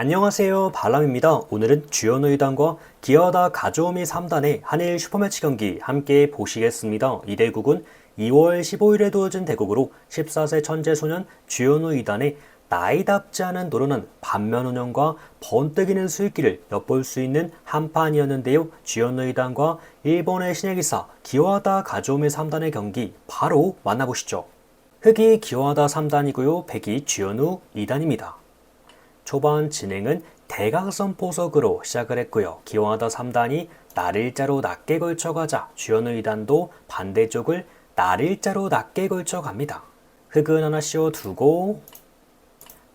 안녕하세요 발람입니다. 오늘은 주연우 2단과 기어다 가조미 3단의 한일 슈퍼매치 경기 함께 보시겠습니다. 이 대국은 2월 15일에 두어진 대국으로 14세 천재 소년 주연우 2단의 나이답지 않은 노련한 반면 운영과 번뜩이는 수익기를 엿볼 수 있는 한 판이었는데요. 주연우 2단과 일본의 신예기사 기와다 가조미 3단의 경기 바로 만나보시죠. 흑이 기와다 3단이고요. 백이 주연우 2단입니다. 초반 진행은 대각선 포석으로 시작을 했고요. 기원하다 3단이 날일자로 낮게 걸쳐 가자 주연우 2단도 반대쪽을 날일자로 낮게 걸쳐 갑니다. 흑은 하나 씌워두고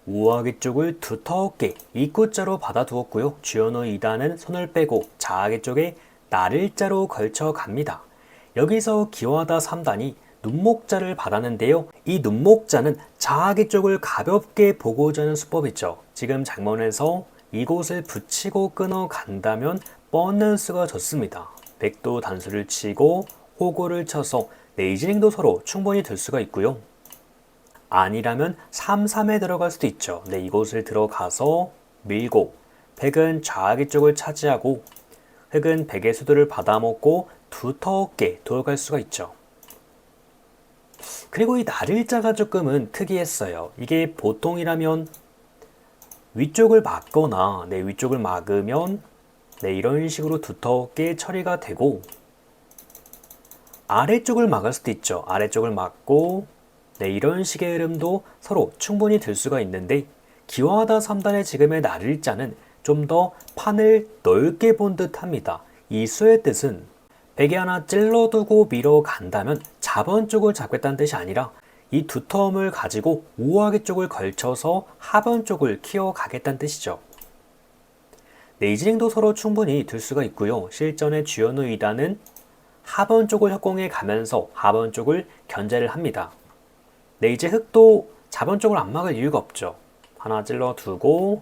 우아기 쪽을 두텁게 입구자로 받아두었고요. 주연우 2단은 손을 빼고 자아기 쪽에 날일자로 걸쳐 갑니다. 여기서 기와다 3단이 눈목자를 받았는데요. 이 눈목자는 자아기 쪽을 가볍게 보고자 하는 수법이죠. 지금 장면에서 이곳을 붙이고 끊어 간다면 뻗는 수가 좋습니다. 백도 단수를 치고 호구를 쳐서 네이징도 서로 충분히 들 수가 있고요. 아니라면 3, 3에 들어갈 수도 있죠. 네, 이곳을 들어가서 밀고 백은 좌아기 쪽을 차지하고 흑은 백의 수도를 받아먹고 두텁게 들어갈 수가 있죠. 그리고 이 날일자가 조금은 특이했어요. 이게 보통이라면 위쪽을 막거나 네, 위쪽을 막으면 네, 이런 식으로 두텁게 처리가 되고 아래쪽을 막을 수도 있죠. 아래쪽을 막고 네, 이런 식의 흐름도 서로 충분히 들 수가 있는데 기와하다 3단의 지금의 날일자는 좀 더 판을 넓게 본 듯합니다. 이 수의 뜻은 베개 하나 찔러두고 밀어 간다면 자번 쪽을 잡겠다는 뜻이 아니라 이 두터움을 가지고 우아기 쪽을 걸쳐서 하번 쪽을 키워가겠다는 뜻이죠. 네이징도 서로 충분히 들 수가 있고요. 실전의 주연우 2단은 하번 쪽을 협공해 가면서 하번 쪽을 견제를 합니다. 네 이제 흑도 자번 쪽을 안 막을 이유가 없죠. 하나 찔러 두고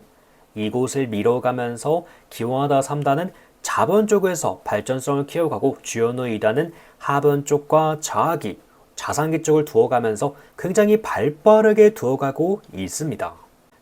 이곳을 밀어가면서 기원하다 3단은 자번 쪽에서 발전성을 키워가고 주연우 2단은 하번 쪽과 좌하기, 자상기 쪽을 두어가면서 굉장히 발빠르게 두어가고 있습니다.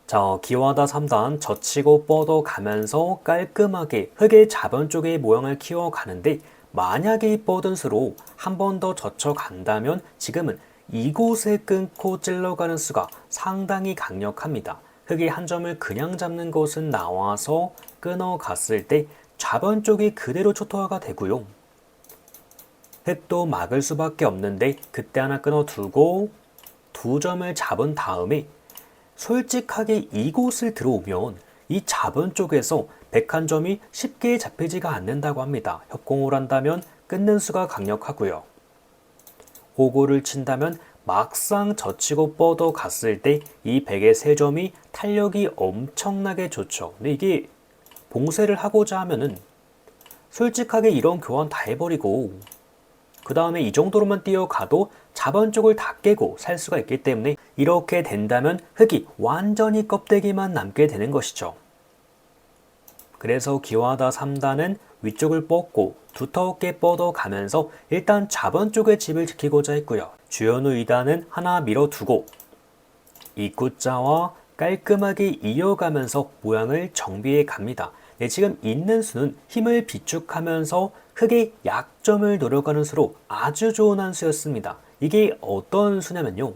자, 기와다 3단 젖히고 뻗어 가면서 깔끔하게 흙의 자번 쪽의 모양을 키워가는데 만약에 이 뻗은 수로 한 번 더 젖혀 간다면 지금은 이곳에 끊고 찔러가는 수가 상당히 강력합니다. 흙의 한 점을 그냥 잡는 것은 나와서 끊어갔을 때 좌번 쪽이 그대로 초토화가 되고요. 흑도 막을 수밖에 없는데 그때 하나 끊어두고 두 점을 잡은 다음에 솔직하게 이곳을 들어오면 이 잡은 쪽에서 백한 점이 쉽게 잡히지가 않는다고 합니다. 협공을 한다면 끊는 수가 강력하고요. 호구를 친다면 막상 젖히고 뻗어 갔을 때 이 백의 세 점이 탄력이 엄청나게 좋죠. 근데 이게 봉쇄를 하고자 하면은 솔직하게 이런 교환 다 해버리고 그 다음에 이 정도로만 뛰어가도 자번 쪽을 다 깨고 살 수가 있기 때문에 이렇게 된다면 흙이 완전히 껍데기만 남게 되는 것이죠. 그래서 기와다 3단은 위쪽을 뻗고 두텁게 뻗어가면서 일단 자번 쪽의 집을 지키고자 했고요. 주연우 2단은 하나 밀어두고 입구자와 깔끔하게 이어가면서 모양을 정비해 갑니다. 네, 지금 있는 수는 힘을 비축하면서 흙의 약점을 노려가는 수로 아주 좋은 한 수였습니다. 이게 어떤 수냐면요.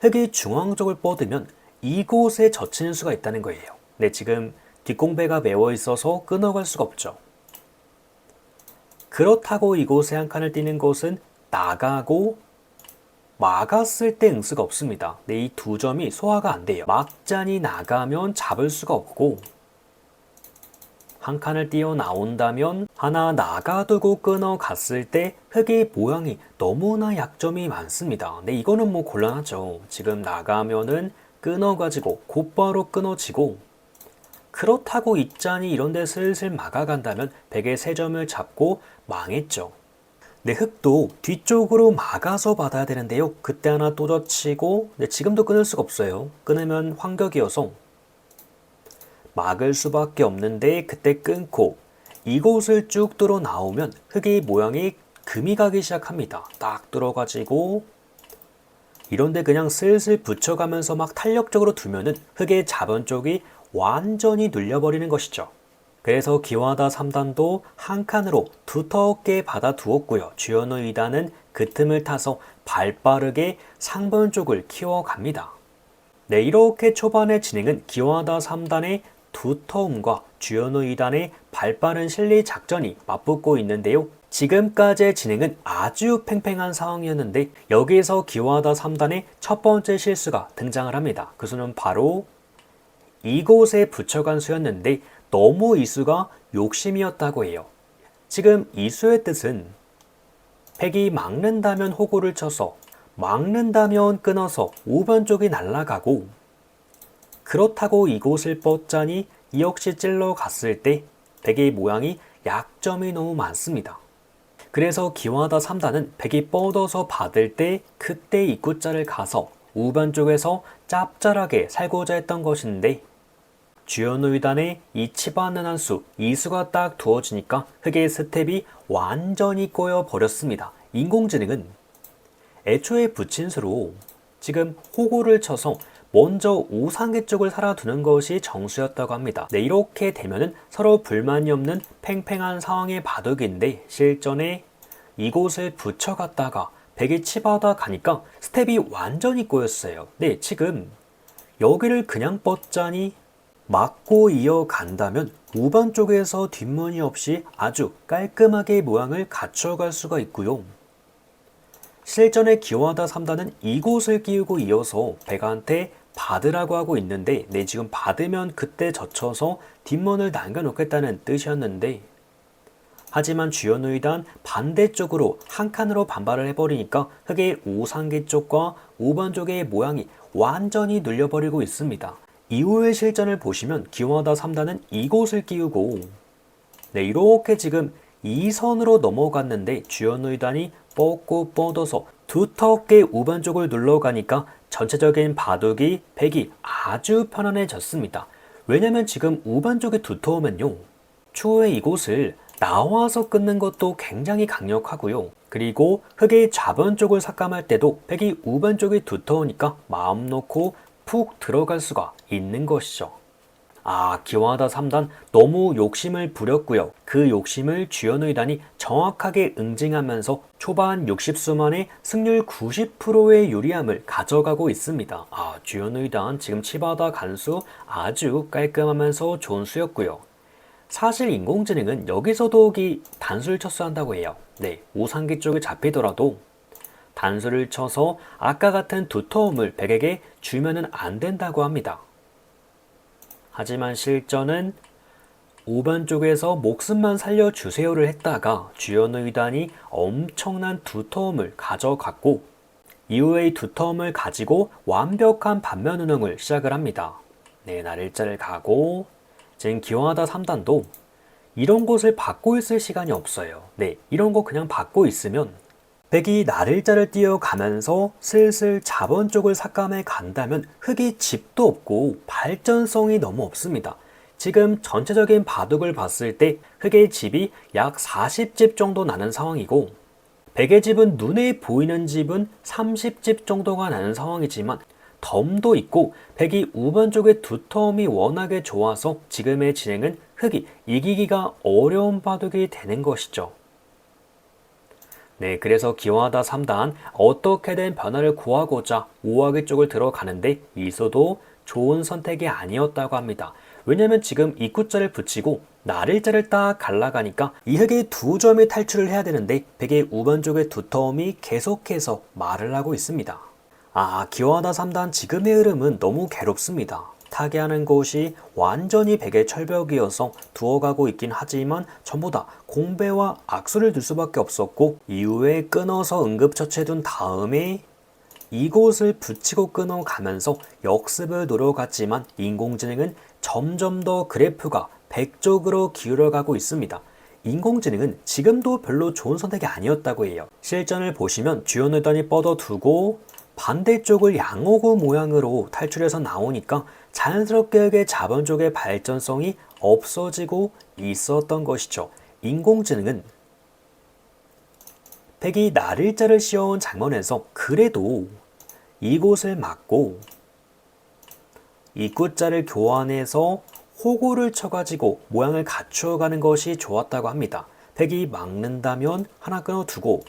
흙이 중앙 쪽을 뻗으면 이곳에 젖히는 수가 있다는 거예요. 네, 지금 뒷공배가 메워 있어서 끊어갈 수가 없죠. 그렇다고 이곳에 한 칸을 띄는 것은 나가고 막았을 때 응수가 없습니다. 네, 이 두 점이 소화가 안 돼요. 막잔이 나가면 잡을 수가 없고 한 칸을 띄어 나온다면 하나 나가두고 끊어 갔을 때 흙의 모양이 너무나 약점이 많습니다. 근데 이거는 뭐 곤란하죠. 지금 나가면은 끊어가지고 곧바로 끊어지고 그렇다고 입잔이 이런데 슬슬 막아간다면 백의 세 점을 잡고 망했죠. 네, 흙도 뒤쪽으로 막아서 받아야 되는데요. 그때 하나 또 젖히고 네, 지금도 끊을 수가 없어요. 끊으면 환격이어서 막을 수밖에 없는데 그때 끊고 이곳을 쭉 뚫어 나오면 흙의 모양이 금이 가기 시작합니다. 딱 뚫어가지고 이런데 그냥 슬슬 붙여가면서 막 탄력적으로 두면은 흙의 자번 쪽이 완전히 눌려버리는 것이죠. 그래서 기와다 3단도 한 칸으로 두텁게 받아두었고요. 주연우 2단은 그 틈을 타서 발빠르게 상번 쪽을 키워갑니다. 네, 이렇게 초반의 진행은 기와다 3단의 두터움과 주연우 2단의 발빠른 실리 작전이 맞붙고 있는데요. 지금까지의 진행은 아주 팽팽한 상황이었는데 여기에서 기와다 3단의 첫 번째 실수가 등장을 합니다. 그 수는 바로 이곳에 붙여간 수였는데 너무 이 수가 욕심이었다고 해요. 지금 이 수의 뜻은 백이 막는다면 호구를 쳐서 막는다면 끊어서 5번 쪽이 날아가고 그렇다고 이곳을 뻗자니 이 역시 찔러 갔을 때 백의 모양이 약점이 너무 많습니다. 그래서 기와다 3단은 백이 뻗어서 받을 때 그때 입구자를 가서 우반 쪽에서 짭짤하게 살고자 했던 것인데 주연우이단의 이 치받는 한 수, 이 수가 딱 두어지니까 흑의 스텝이 완전히 꼬여 버렸습니다. 인공지능은 애초에 붙인 수로 지금 호구를 쳐서 먼저 우상계 쪽을 살아두는 것이 정수였다고 합니다. 네, 이렇게 되면은 서로 불만이 없는 팽팽한 상황의 바둑인데 실전에 이곳을 붙여갔다가 백이 치받아 가니까 스텝이 완전히 꼬였어요. 네, 지금 여기를 그냥 뻗자니 맞고 이어간다면 우반 쪽에서 뒷문이 없이 아주 깔끔하게 모양을 갖춰갈 수가 있고요. 실전의 기와다 3단은 이곳을 끼우고 이어서 백아한테 받으라고 하고 있는데 네 지금 받으면 그때 젖혀서 뒷문을 남겨놓겠다는 뜻이었는데 하지만 주연의단 반대쪽으로 한 칸으로 반발을 해버리니까 흑의 우상계 쪽과 5번 쪽의 모양이 완전히 눌려버리고 있습니다. 이후의 실전을 보시면 기와다 3단은 이곳을 끼우고 네 이렇게 지금 이 선으로 넘어갔는데 주연의단이 뻗고 뻗어서 두텁게 우반 쪽을 눌러가니까 전체적인 바둑이 백이 아주 편안해졌습니다. 왜냐면 지금 우반 쪽이 두터우면요. 추후에 이곳을 나와서 끊는 것도 굉장히 강력하고요. 그리고 흑의 좌변 쪽을 삭감할 때도 백이 우반 쪽이 두터우니까 마음 놓고 푹 들어갈 수가 있는 것이죠. 아, 기와다 3단 너무 욕심을 부렸고요. 그 욕심을 주연의단이 정확하게 응징하면서 초반 60수 만에 승률 90%의 유리함을 가져가고 있습니다. 아, 주연의단 지금 치바다 간수 아주 깔끔하면서 좋은 수였고요. 사실 인공지능은 여기서도 이 단수를 쳤수한다고 해요. 네, 우상기 쪽에 잡히더라도 단수를 쳐서 아까 같은 두터움을 백에게 주면은 안 된다고 합니다. 하지만 실전은 5번 쪽에서 목숨만 살려주세요를 했다가 주연 의단이 엄청난 두터움을 가져갔고 이후의 두터움을 가지고 완벽한 반면 운영을 시작을 합니다. 네, 날 일자를 가고 지금 기원하다 3단도 이런 곳을 받고 있을 시간이 없어요. 네, 이런 거 그냥 받고 있으면 백이 날일자를 뛰어가면서 슬슬 자본 쪽을 삭감해 간다면 흙이 집도 없고 발전성이 너무 없습니다. 지금 전체적인 바둑을 봤을 때 흙의 집이 약 40집 정도 나는 상황이고 백의 집은 눈에 보이는 집은 30집 정도가 나는 상황이지만 덤도 있고 백이 우번 쪽의 두터움이 워낙에 좋아서 지금의 진행은 흙이 이기기가 어려운 바둑이 되는 것이죠. 네, 그래서 기와다 3단 어떻게든 변화를 구하고자 5하기 쪽을 들어가는데 이소도 좋은 선택이 아니었다고 합니다. 왜냐면 지금 입구자를 붙이고 날일자를 딱 갈라가니까 이 흑의 두 점이 탈출을 해야 되는데 백의 우번 쪽의 두터움이 계속해서 말을 하고 있습니다. 아, 기와다 3단 지금의 흐름은 너무 괴롭습니다. 타개하는 것이 완전히 백의 철벽이어서 두어가고 있긴 하지만 전부 다 공배와 악수를 둘 수밖에 없었고 이후에 끊어서 응급처치해둔 다음에 이곳을 붙이고 끊어가면서 역습을 노려갔지만 인공지능은 점점 더 그래프가 백 쪽으로 기울어가고 있습니다. 인공지능은 지금도 별로 좋은 선택이 아니었다고 해요. 실전을 보시면 주연 의단이 뻗어두고 반대쪽을 양호구 모양으로 탈출해서 나오니까 자연스럽게 자본 쪽의 발전성이 없어지고 있었던 것이죠. 인공지능은 백이 날일자를 씌워온 장면에서 그래도 이곳을 막고 입구자를 교환해서 호구를 쳐가지고 모양을 갖추어가는 것이 좋았다고 합니다. 백이 막는다면 하나 끊어두고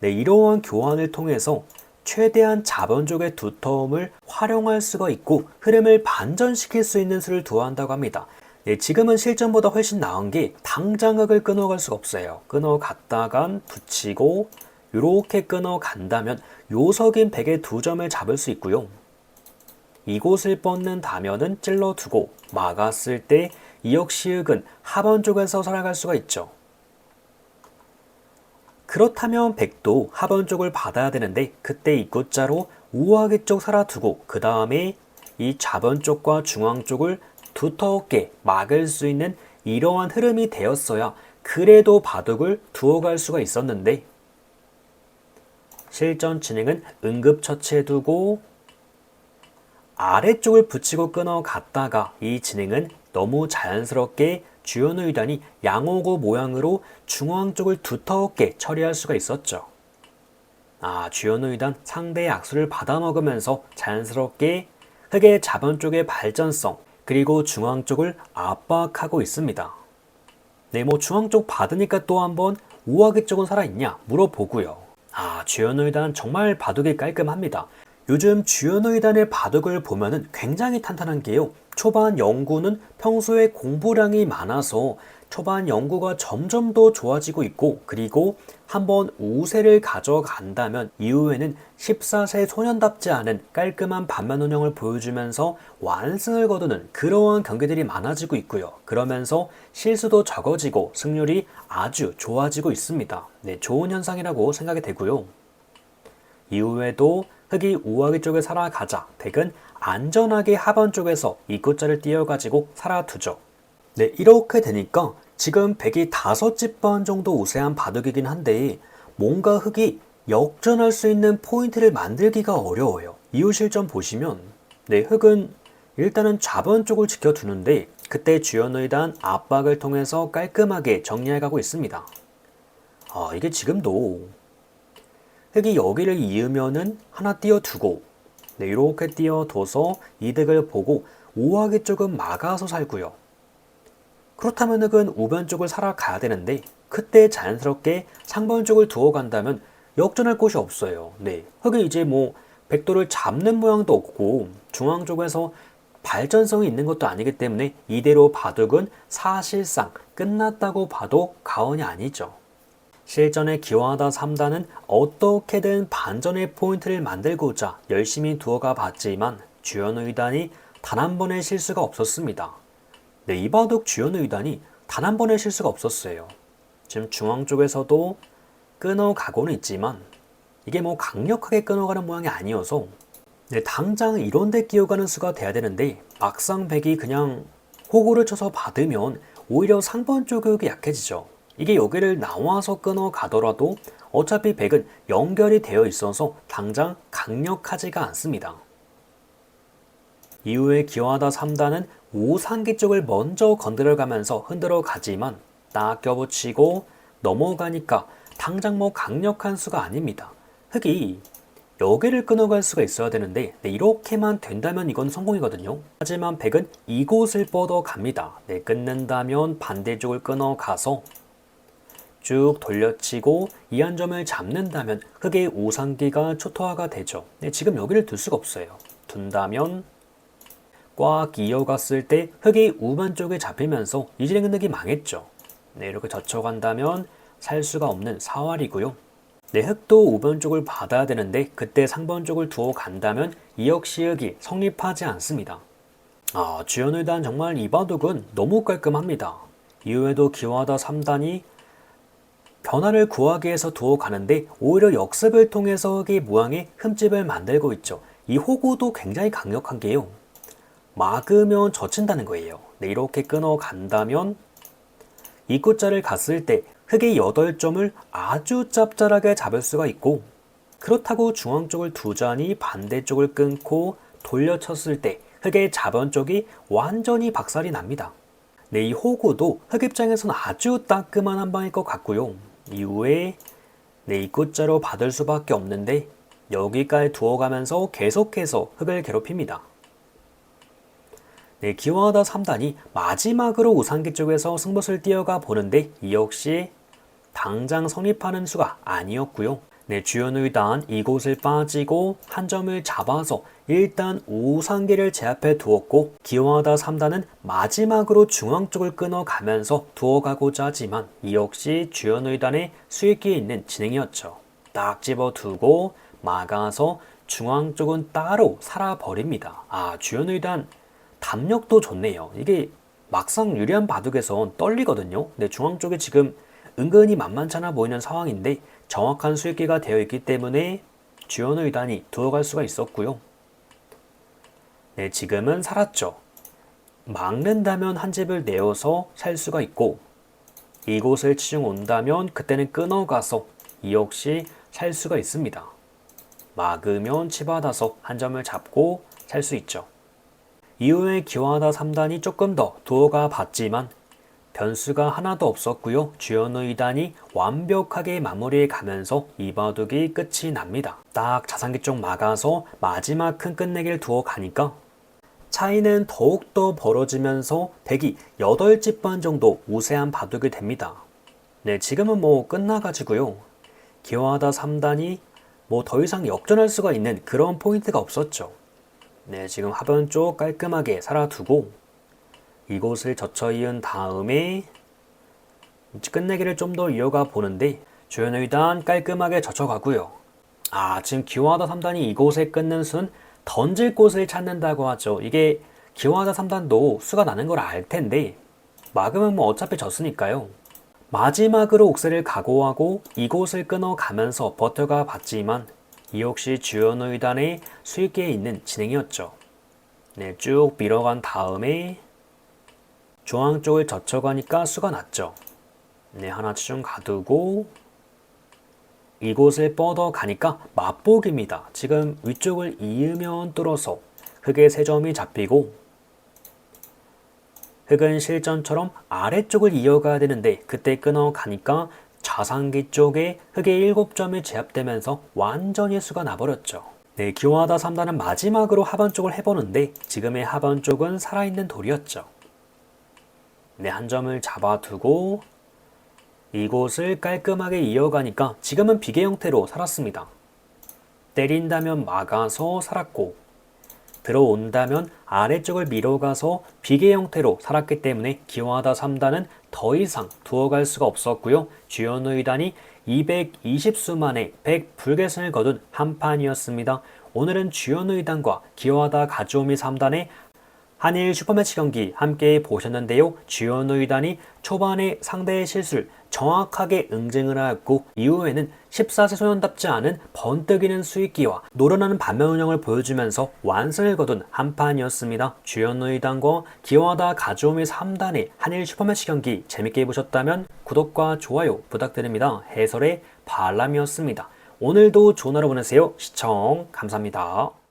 네, 이러한 교환을 통해서 최대한 자본족의 두터움을 활용할 수가 있고 흐름을 반전시킬 수 있는 수를 두어한다고 합니다. 네, 지금은 실전보다 훨씬 나은 게 당장 흙을 끊어갈 수가 없어요. 끊어갔다간 붙이고 이렇게 끊어간다면 요석인 백의 두 점을 잡을 수 있고요. 이곳을 뻗는다면은 찔러두고 막았을 때 이 역시 흙은 하번 쪽에서 살아갈 수가 있죠. 그렇다면 백도 하번 쪽을 받아야 되는데 그때 입구자로 우아기 쪽 살아두고 그 다음에 이 좌번 쪽과 중앙 쪽을 두텁게 막을 수 있는 이러한 흐름이 되었어야 그래도 바둑을 두어 갈 수가 있었는데 실전 진행은 응급처치해 두고 아래쪽을 붙이고 끊어 갔다가 이 진행은 너무 자연스럽게 주연 의단이 양호고 모양으로 중앙 쪽을 두텁게 처리할 수가 있었죠. 아, 주연 의단 상대의 악수를 받아먹으면서 자연스럽게 흑의 자본 쪽의 발전성 그리고 중앙 쪽을 압박하고 있습니다. 네, 뭐 중앙 쪽 받으니까 또 한번 우아기 쪽은 살아있냐 물어보고요. 아, 주연 의단 정말 바둑이 깔끔합니다. 요즘 주연의단의 바둑을 보면은 굉장히 탄탄한 게요. 초반 연구는 평소에 공부량이 많아서 초반 연구가 점점 더 좋아지고 있고 그리고 한번 우세를 가져간다면 이후에는 14세 소년답지 않은 깔끔한 반면 운영을 보여주면서 완승을 거두는 그러한 경기들이 많아지고 있고요. 그러면서 실수도 적어지고 승률이 아주 좋아지고 있습니다. 네, 좋은 현상이라고 생각이 되고요. 이후에도 흙이 우아기 쪽에 살아가자 덱은 안전하게 하번 쪽에서 입구자를 띄어가지고 살아두죠. 네, 이렇게 되니까 지금 백이 다섯 집반 정도 우세한 바둑이긴 한데 뭔가 흙이 역전할 수 있는 포인트를 만들기가 어려워요. 이후 실전 보시면 네, 흙은 일단은 좌번 쪽을 지켜두는데 그때 주연의 단 압박을 통해서 깔끔하게 정리해가고 있습니다. 아, 이게 지금도 흙이 여기를 이으면은 하나 띄어두고 네, 이렇게 띄어둬서 이득을 보고 우하기 쪽은 막아서 살고요. 그렇다면 흙은 우변 쪽을 살아가야 되는데 그때 자연스럽게 상번 쪽을 두어 간다면 역전할 곳이 없어요. 네, 흙이 이제 뭐 백도를 잡는 모양도 없고 중앙 쪽에서 발전성이 있는 것도 아니기 때문에 이대로 바둑은 사실상 끝났다고 봐도 가언이 아니죠. 실전에 기원하다 3단은 어떻게든 반전의 포인트를 만들고자 열심히 두어가 봤지만 주연 의단이 단 한 번의 실수가 없었습니다. 네, 이 바둑 주연 의단이 단 한 번의 실수가 없었어요. 지금 중앙 쪽에서도 끊어가고는 있지만 이게 뭐 강력하게 끊어가는 모양이 아니어서 네, 당장 이런 데 끼어가는 수가 돼야 되는데 막상 백이 그냥 호구를 쳐서 받으면 오히려 상번 쪽이 약해지죠. 이게 여기를 나와서 끊어 가더라도 어차피 백은 연결이 되어 있어서 당장 강력하지가 않습니다. 이후에 기와다 3단은 우상기 쪽을 먼저 건드려 가면서 흔들어 가지만 딱 껴붙이고 넘어가니까 당장 뭐 강력한 수가 아닙니다. 흙이 여기를 끊어갈 수가 있어야 되는데 네, 이렇게만 된다면 이건 성공이거든요. 하지만 백은 이곳을 뻗어 갑니다. 네, 끊는다면 반대쪽을 끊어가서 쭉 돌려치고 이한 점을 잡는다면 흙의 우상기가 초토화가 되죠. 네, 지금 여기를 둘 수가 없어요. 둔다면 꽉 이어갔을 때 흙이 우반 쪽에 잡히면서 이진행 흙이 망했죠. 네, 이렇게 젖혀간다면 살 수가 없는 사활이고요. 네, 흙도 우변 쪽을 받아야 되는데 그때 상번 쪽을 두어 간다면 이 역시 흙이 성립하지 않습니다. 아, 주연의단 정말 이 바둑은 너무 깔끔합니다. 이후에도 기와다 3단이 변화를 구하기 위해서 두어 가는데 오히려 역습을 통해서 흙의 모양의 흠집을 만들고 있죠. 이 호구도 굉장히 강력한 게요. 막으면 젖힌다는 거예요. 네, 이렇게 끊어 간다면 입구자를 갔을 때 흙의 8점을 아주 짭짤하게 잡을 수가 있고 그렇다고 중앙 쪽을 두자니 반대쪽을 끊고 돌려쳤을 때 흙의 자번 쪽이 완전히 박살이 납니다. 네, 이 호구도 흙 입장에서는 아주 따끔한 한 방일 것 같고요. 이후에 내 입구자로 받을 수밖에 없는데 여기까지 두어가면서 계속해서 흙을 괴롭힙니다. 네, 기와하다 3단이 마지막으로 우상기 쪽에서 승부수를 띄어가 보는데 이 역시 당장 성립하는 수가 아니었고요. 네, 주연의단 이곳을 빠지고 한 점을 잡아서 일단 우상기를 제압해 두었고 기와하다 3단은 마지막으로 중앙 쪽을 끊어가면서 두어가고자 하지만 이 역시 주연의단의 수익기에 있는 진행이었죠. 딱 집어두고 막아서 중앙 쪽은 따로 살아버립니다. 아, 주연의단 담력도 좋네요. 이게 막상 유리한 바둑에선 떨리거든요. 근데 중앙 쪽에 지금 은근히 만만찮아 보이는 상황인데 정확한 수익기가 되어 있기 때문에 주연의단이 두어갈 수가 있었고요. 네, 지금은 살았죠. 막는다면 한 집을 내어서 살 수가 있고 이곳을 치중 온다면 그때는 끊어가서 이 역시 살 수가 있습니다. 막으면 치받아서 한 점을 잡고 살 수 있죠. 이후에 기와하다 3단이 조금 더 두어가 봤지만 변수가 하나도 없었고요. 주연의 2단이 완벽하게 마무리해 가면서 이 바둑이 끝이 납니다. 딱 자산기 쪽 막아서 마지막 큰 끝내기를 두어 가니까 차이는 더욱더 벌어지면서 백이 8집 반 정도 우세한 바둑이 됩니다. 네, 지금은 뭐 끝나가지고요. 기와하다 3단이 뭐 더 이상 역전할 수가 있는 그런 포인트가 없었죠. 네, 지금 하변 쪽 깔끔하게 살아두고 이곳을 젖혀 이은 다음에 끝내기를 좀 더 이어가 보는데 조현의단 깔끔하게 젖혀가고요. 아, 지금 기와하다 3단이 이곳에 끊는 순 던질 곳을 찾는다고 하죠. 이게 기와하다 3단도 수가 나는 걸 알 텐데 막으면 뭐 어차피 졌으니까요. 마지막으로 옥새를 각오하고 이곳을 끊어가면서 버텨가 봤지만 이 역시 주연의단의 수익계에 있는 진행이었죠. 네, 쭉 밀어간 다음에 중앙 쪽을 젖혀가니까 수가 났죠. 네, 하나 좀 가두고 이곳을 뻗어 가니까 맛보기입니다. 지금 위쪽을 이으면 뚫어서 흙의 세 점이 잡히고 흙은 실전처럼 아래쪽을 이어가야 되는데 그때 끊어 가니까 자상기 쪽에 흙의 일곱 점이 제압되면서 완전히 수가 나버렸죠. 네, 기와하다 3단은 마지막으로 하반 쪽을 해보는데 지금의 하반 쪽은 살아있는 돌이었죠. 네, 한 점을 잡아두고 이곳을 깔끔하게 이어가니까 지금은 비계 형태로 살았습니다. 때린다면 막아서 살았고 들어온다면 아래쪽을 밀어가서 비계 형태로 살았기 때문에 기와하다 3단은 더 이상 두어갈 수가 없었고요. 주연의단이 220수 만에 100 불계승을 거둔 한 판이었습니다. 오늘은 주연의단과 기와하다 가즈오미 3단의 한일 슈퍼매치 경기 함께 보셨는데요. 주연 의단이 초반에 상대의 실수를 정확하게 응징을 하였고 이후에는 14세 소년답지 않은 번뜩이는 수익기와 노련하는 반면 운영을 보여주면서 완승을 거둔 한 판이었습니다. 주연 의단과 기와다 가즈오미 3단의 한일 슈퍼매치 경기 재밌게 보셨다면 구독과 좋아요 부탁드립니다. 해설의 발람이었습니다. 오늘도 좋은 하루 보내세요. 시청 감사합니다.